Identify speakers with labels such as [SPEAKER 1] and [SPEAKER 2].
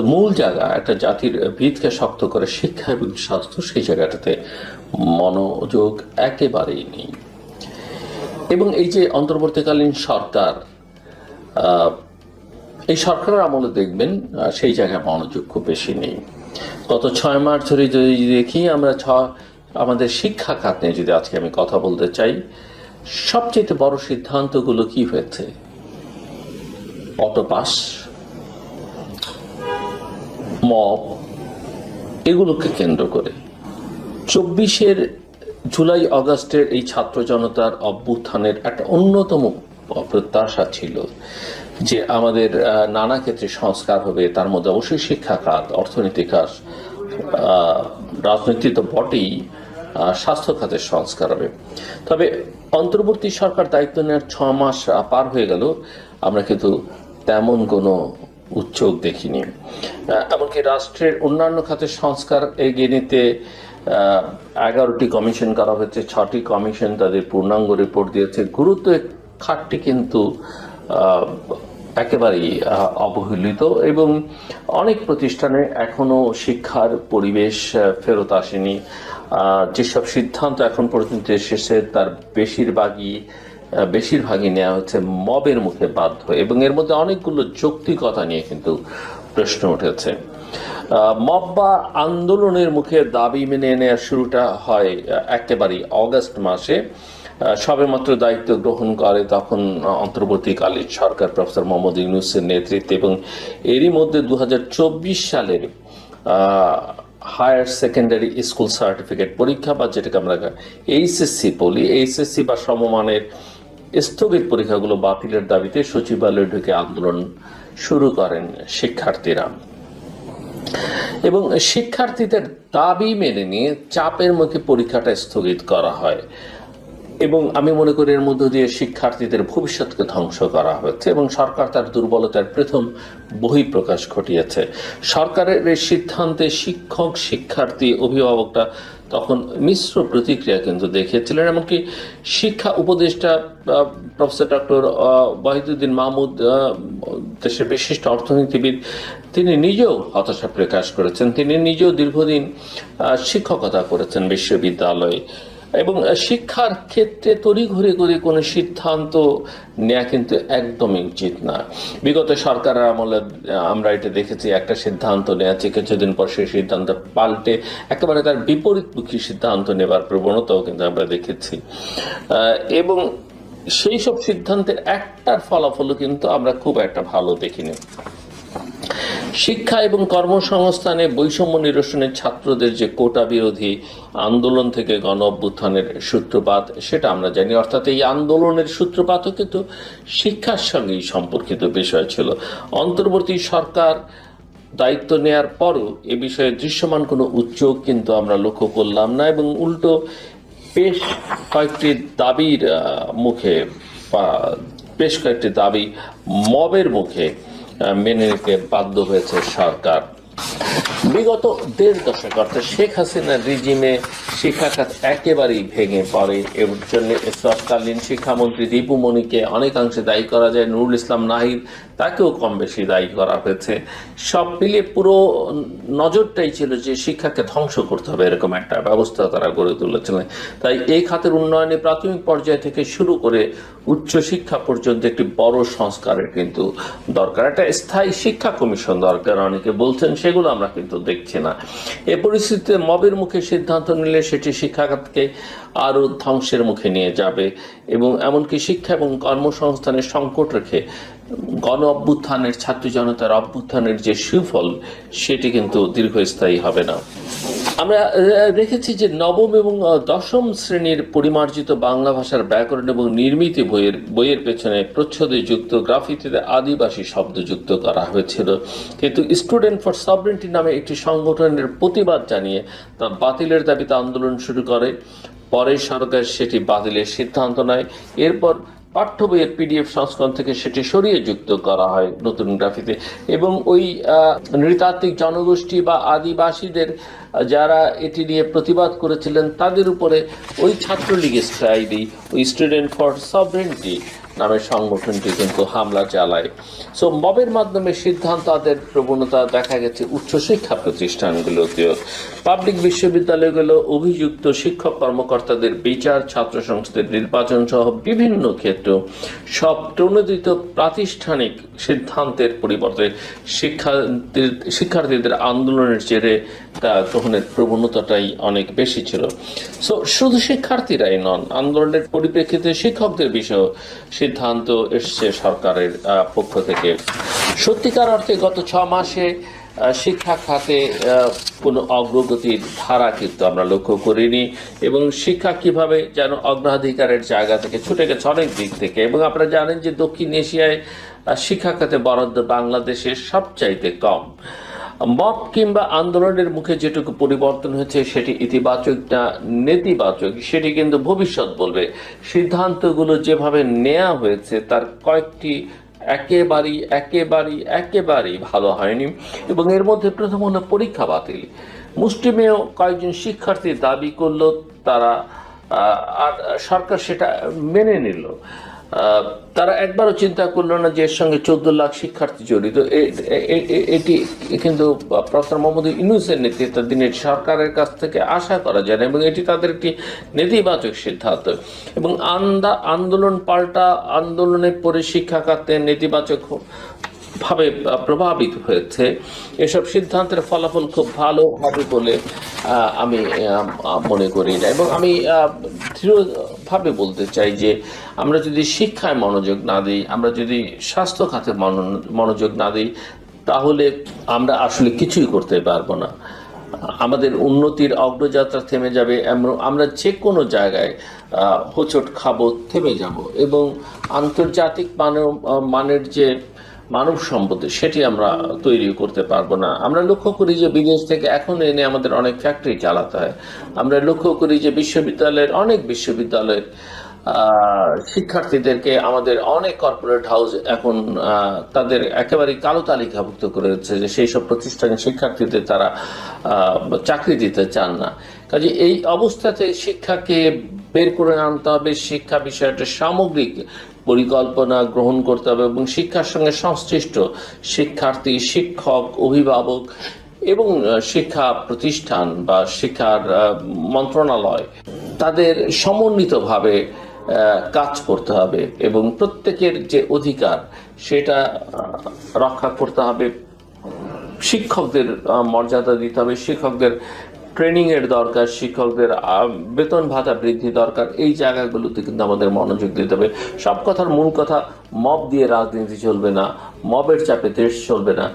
[SPEAKER 1] কিন্তু মূল জায়গা একটা জাতির ভিতকে শক্ত করে শিক্ষা এবং স্বাস্থ্য সেই জায়গাটাতে মনোযোগ একেবারেই নেই। এবং এই যে অন্তর্বর্তীকালীন সরকার এই সরকারের আমলে দেখবেন সেই জায়গায় মনোযোগ খুব বেশি নেই। গত ছয় মাস ধরে যদি দেখি আমরা ছ, আমাদের শিক্ষা খাত নিয়ে যদি আজকে আমি কথা বলতে চাই, সবচেয়ে বড় সিদ্ধান্তগুলো কি হয়েছে? অটোপাস মব এগুলোকে কেন্দ্র করে। চব্বিশের জুলাই অগাস্টের এই ছাত্র জনতার অভ্যুত্থানের একটা অন্যতম প্রত্যাশা ছিল যে আমাদের নানা ক্ষেত্রে সংস্কার হবে, তার মধ্যে অবশ্যই শিক্ষা খাত অর্থনীতি খাত রাজনীতি তো বটেই স্বাস্থ্য খাতের সংস্কার হবে। তবে অন্তর্বর্তী সরকার দায়িত্ব নেওয়ার ছ মাস পার হয়ে গেল। আমরা কিন্তু তেমন কোনো উচ্চোগ দেখিনি। এমনকি রাষ্ট্রের অন্যান্য খাতের সংস্কার এগিয়ে নিতে এগারোটি কমিশন করা হয়েছে, ছটি কমিশন তাদের পূর্ণাঙ্গ রিপোর্ট দিয়েছে। গুরুত্ব খাতটি কিন্তু একেবারেই অবহেলিত এবং অনেক প্রতিষ্ঠানে এখনও শিক্ষার পরিবেশ ফেরত আসেনি। যেসব সিদ্ধান্ত এখন পর্যন্ত এসেছে, তার বেশিরভাগই বেশিরভাগই নেওয়া হচ্ছে মবের মুখে বাধ্য এবং এর মধ্যে অনেকগুলো যৌক্তিকতা নিয়ে কিন্তু প্রশ্ন উঠেছে। মব বা আন্দোলনের মুখে দাবি মেনে নেওয়ার শুরুটা হয় একেবারেই অগস্ট মাসে। সবেমাত্র দায়িত্ব গ্রহণ করে তখন অন্তর্বর্তীকালীন সরকার প্রফেসর মোহাম্মদ ইউনুসের নেতৃত্বে এবং এরই মধ্যে দু হাজার চব্বিশ সালের হায়ার সেকেন্ডারি স্কুল সার্টিফিকেট পরীক্ষা বা যেটাকে আমরা এইচএসসি বলি, এইচএসসি বা সমমানের স্থগিত পরীক্ষাগুলো বাতিলের দাবিতে সচিবালয়ে ঢুকে আন্দোলন শুরু করেন শিক্ষার্থীরা। এবং শিক্ষার্থীদের দাবি মেনে নিয়ে চাপের মুখে পরীক্ষাটা স্থগিত করা হয়। এবং আমি মনে করি এর মধ্য দিয়ে শিক্ষার্থীদের ভবিষ্যৎকে ধ্বংস করা হয়েছে এবং সরকার তার দুর্বলতার প্রথম বহিঃপ্রকাশ ঘটিয়েছে। সরকারের এই সিদ্ধান্তে শিক্ষক, শিক্ষার্থী, অভিভাবকরা তখন মিশ্র প্রতিক্রিয়া কিন্তু দেখিয়েছিলেন, এমনকি শিক্ষা উপদেষ্টা প্রফেসর ডক্টর ওয়াহিদুদ্দিন মাহমুদ দেশের বিশিষ্ট অর্থনীতিবিদ, তিনি নিজেও হতাশা প্রকাশ করেছেন। তিনি নিজেও দীর্ঘদিন শিক্ষকতা করেছেন বিশ্ববিদ্যালয়ে। এবং শিক্ষার ক্ষেত্রে তড়িঘড়ি করে কোনো সিদ্ধান্ত নেওয়া কিন্তু একদমই উচিত না। বিগত সরকারের আমলে, আমরা এটা দেখেছি, একটা সিদ্ধান্ত নেওয়া কিছুদিন পর সেই সিদ্ধান্ত পাল্টে একেবারে তার বিপরীতমুখী সিদ্ধান্ত নেবার প্রবণতাও কিন্তু আমরা দেখেছি। এবং সেই সব সিদ্ধান্তের একটার ফলাফলও কিন্তু আমরা খুব একটা ভালো দেখিনি। শিক্ষা এবং কর্মসংস্থানে বৈষম্য নিরসনের ছাত্রদের যে কোটা বিরোধী আন্দোলন থেকে গণ অভ্যুত্থানের সূত্রপাত, সেটা আমরা জানি। অর্থাৎ এই আন্দোলনের সূত্রপাতও কিন্তু শিক্ষার সঙ্গেই সম্পর্কিত বিষয় ছিল। অন্তর্বর্তী সরকার দায়িত্ব নেয়ার পরও এ বিষয়ে দৃশ্যমান কোনো উদ্যোগ কিন্তু আমরা লক্ষ্য করলাম না এবং উল্টো বেশ কয়েকটি দাবির মুখে, বা বেশ কয়েকটি দাবি মবের মুখে মেনে নিতে বাধ্য হয়েছে সরকার। বিগত দেড় দশক অর্থাৎ শেখ হাসিনার রিজিমে শিক্ষাখাত একেবারেই ভেঙে পড়ে। এর জন্য তৎকালীন শিক্ষামন্ত্রী দীপু মনিকে অনেকাংশে দায়ী করা যায় নুরুল ইসলাম নাহিদ। তাকেও কম বেশি দায়ী করা হয়েছে। সব মিলিয়ে পুরো নজরটাই ছিল যে শিক্ষাকে ধ্বংস করতে হবে এরকম একটা ব্যবস্থা তারা গড়ে তুলেছিলেন তাই এই খাতের উন্নয়নে প্রাথমিক পর্যায় থেকে শুরু করে উচ্চ শিক্ষা পর্যন্ত একটি বড় সংস্কারের কিন্তু দরকার। একটা স্থায়ী শিক্ষা কমিশন দরকার, অনেকে বলছেন সেগুলো আমরা কিন্তু দেখছি না। এ পরিস্থিতিতে মবের মুখে সিদ্ধান্ত নিলে সেটি শিক্ষা খাতকে আরও ধ্বংসের মুখে নিয়ে যাবে এবং এমনকি শিক্ষা এবং কর্মসংস্থানের সংকট রেখে গণ অভ্যুত্থানের ছাত্র জনতার অভ্যুত্থানের যে সুফল, সেটি কিন্তু দীর্ঘস্থায়ী হবে না। আমরা দেখেছি যে নবম এবং দশম শ্রেণির পরিমার্জিত বাংলা ভাষার ব্যাকরণ এবং নির্মিত বইয়ের বইয়ের পেছনে প্রচ্ছদে যুক্ত গ্রাফিতিতে আদিবাসী শব্দ যুক্ত করা হয়েছিল। কিন্তু স্টুডেন্ট ফর সবরেন্টি নামে একটি সংগঠনের প্রতিবাদ জানিয়ে তা বাতিলের দাবিতে আন্দোলন শুরু করে। পরে সরকার সেটি বাতিলের সিদ্ধান্ত নেয়। এরপর পাঠ্য বইয়ের পিডিএফ সংস্করণ থেকে সেটি সরিয়ে যুক্ত করা হয় নতুন গ্রাফিতে। এবং ওই নৃতাত্ত্বিক জনগোষ্ঠী বা আদিবাসীদের, যারা এটি নিয়ে প্রতিবাদ করেছিলেন, তাদের উপরে ওই ছাত্রলীগের স্ট্রাইডি ওই স্টুডেন্ট ফর সভরেন্টি নামের সংগঠনটি কিন্তু হামলা চালায়। সো মবের মাধ্যমে সিদ্ধান্ত তাদের প্রবণতা দেখা গেছে উচ্চশিক্ষা প্রতিষ্ঠানগুলোতেও। পাবলিক বিশ্ববিদ্যালয়গুলো অভিযুক্ত শিক্ষক কর্মকর্তাদের বিচার, ছাত্র সংসদের নির্বাচন সহ বিভিন্ন ক্ষেত্রে সব প্রণোদিত প্রাতিষ্ঠানিক সিদ্ধান্তের পরিবর্তে শিক্ষার্থী- শিক্ষার্থীদের আন্দোলনের জেরে গ্রহণের প্রবণতাটাই অনেক বেশি ছিল। সো শুধু শিক্ষার্থীরাই নন, আন্দোলনের পরিপ্রেক্ষিতে শিক্ষকদের বিষয়ে সিদ্ধান্ত এসছে সরকারের পক্ষ থেকে। সত্যিকার অর্থে গত ছ মাসে শিক্ষা খাতে কোনো অগ্রগতির ধারা কিন্তু আমরা লক্ষ্য করিনি এবং শিক্ষা কীভাবে যেন অগ্রাধিকারের জায়গা থেকে ছুটে গেছে অনেক দিক থেকে। এবং আপনারা জানেন যে দক্ষিণ এশিয়ায় শিক্ষা খাতে বরাদ্দ বাংলাদেশের সবচাইতে কম। মব কিংবা আন্দোলনের মুখে যেটুকু পরিবর্তন হয়েছে, সেটি ইতিবাচক না নেতিবাচক, সেটি কিন্তু ভবিষ্যৎ বলবে। সিদ্ধান্তগুলো যেভাবে নেওয়া হয়েছে, তার কয়েকটি একেবারেই একেবারেই একেবারেই ভালো হয়নি এবং এর মধ্যে প্রথম হলো পরীক্ষা বাতিল। মুষ্টিমেয় কয়েকজন শিক্ষার্থী দাবি করল, তারা আর সরকার সেটা মেনে নিল। তারা একবারও চিন্তা করল না যে এর সঙ্গে চোদ্দ লাখ শিক্ষার্থী জড়িত। এটি কিন্তু প্রফেসর মোহাম্মদ ইউনুসের দিনে সরকারের কাছ থেকে আশা করা যায় না এবং এটি তাদের একটি নেতিবাচক সিদ্ধান্ত। এবং আন্দা আন্দোলন পাল্টা আন্দোলনের পরে শিক্ষা খাতে নেতিবাচক ভাবে প্রভাবিত হয়েছে। এসব সিদ্ধান্তের ফলাফল খুব ভালো হবে বলে আমি মনে করি না। এবং আমি দৃঢ়ভাবে বলতে চাই যে আমরা যদি শিক্ষায় মনোযোগ না দিই আমরা যদি স্বাস্থ্য খাতে মনো- মনোযোগ না দিই তাহলে আমরা আসলে কিছুই করতে পারব না। আমাদের উন্নতির অগ্রযাত্রা থেমে যাবে আমরা যে কোনো জায়গায় হোঁচট খাব থেমে যাব। এবং আন্তর্জাতিক আহ, মানের যে মানব সম্পদ সেটি আমরা তৈরি করতে পারব না। আমরা লক্ষ্য করি যে বিদেশ থেকে এখন এনে আমাদের অনেক ফ্যাক্টরি চালাতে হয়। আমরা লক্ষ্য করি যে বিশ্ববিদ্যালয়ের অনেক বিশ্ববিদ্যালয়ের শিক্ষার্থীদেরকে আমাদের অনেক কর্পোরেট হাউস এখন তাদের একেবারে কালো তালিকাভুক্ত করেছে যে সেই সব প্রতিষ্ঠানের শিক্ষার্থীদের তারা চাকরি দিতে চান না। কাজে এই অবস্থাতে শিক্ষাকে বের করে আনতে হবে। শিক্ষা বিষয়টা সামগ্রিক পরিকল্পনা গ্রহণ করতে হবে এবং শিক্ষার সঙ্গে সংশ্লিষ্ট শিক্ষার্থী, শিক্ষক, অভিভাবক এবং শিক্ষা প্রতিষ্ঠান বা শিক্ষার মন্ত্রণালয় তাদের সমন্বিতভাবে কাজ করতে হবে এবং প্রত্যেকের যে অধিকার সেটা রক্ষা করতে হবে। শিক্ষকদের মর্যাদা দিতে হবে। শিক্ষকদের ট্রেনিং এর দরকার, শিক্ষকদের বেতন ভাতা বৃদ্ধি দরকার, এই জায়গাগুলোতে কিন্তু আমাদের মনোযোগ দিতে হবে। সব কথার মূল কথা, মব দিয়ে রাজনীতি চলবে না, মবের চাপে দেশ চলবে না।